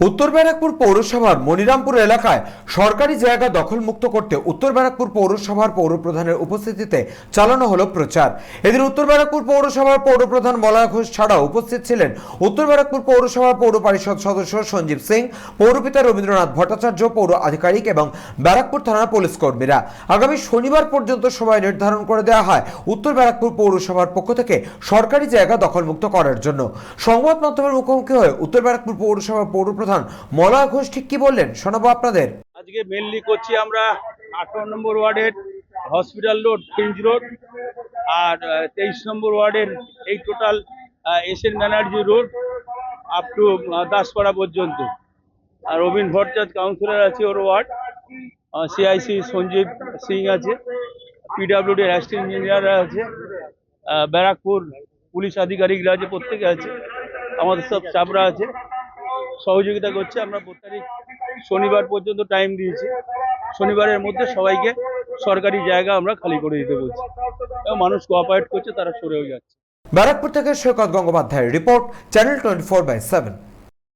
উত্তর ব্যারাকপুর পৌরসভার মনিরামপুর এলাকায় সরকারি জায়গা দখলমুক্ত করতে উত্তর ব্যারাকপুর পৌরসভার পৌরপ্রধানের উপস্থিতিতে চালানো হলো প্রচার। এদিন উত্তর ব্যারাকপুর পৌরসভার পৌরপ্রধান মলয় ঘোষ ছাড়াও উপস্থিত ছিলেন উত্তর ব্যারাকপুর পৌরসভার পৌর পরিষদ সদস্য সঞ্জীব সিং, পৌরপিতা রবীন্দ্রনাথ ভট্টাচার্য, পৌর আধিকারিক এবং ব্যারাকপুর থানার পুলিশ কর্মীরা। আগামী শনিবার পর্যন্ত সময় নির্ধারণ করে দেওয়া হয় উত্তর ব্যারাকপুর পৌরসভার পক্ষ থেকে সরকারি জায়গা দখলমুক্ত করার জন্য। সংবাদ মাধ্যমের মুখোমুখি হয়ে উত্তর ব্যারাকপুর পৌরসভার পৌরপ্রধান মলয় ঘোষ ঠিক কি বললেন? শোনাবো আপনাদের। আজকে মেনলি করছি আমরা আঠারো নম্বর ওয়ার্ডের হসপিটাল রোড ফিঞ্চ রোড আর তেইশ নম্বর ওয়ার্ডের এই total S N Banerjee road up to Daspara পর্যন্ত। আর রবীন ভট্টাচার্য কাউন্সিলর আছে ওর ওয়ার্ড সিআইসি সঞ্জীব সিং আছে পিডাব্লিউডি অ্যাসিস্ট্যান্ট ইঞ্জিনিয়ার আছে ব্যারাকপুর পুলিশ আধিকারিকরা আছে, প্রত্যেকে আছে, আমাদের সব স্টাফরা আছে। সহযোগিতা করছে। আমরা প্রত্যেক শনিবার পর্যন্ত টাইম দিয়েছি। শনিবারের মধ্যে সবাইকে সরকারি জায়গা আমরা খালি করে দিতে বলছি। মানুষ কোঅপারেট করছে, তারা সরেও যাচ্ছে। ব্যারাকপুর থেকে সৈকত গঙ্গোপাধ্যায়ের report channel twenty four by seven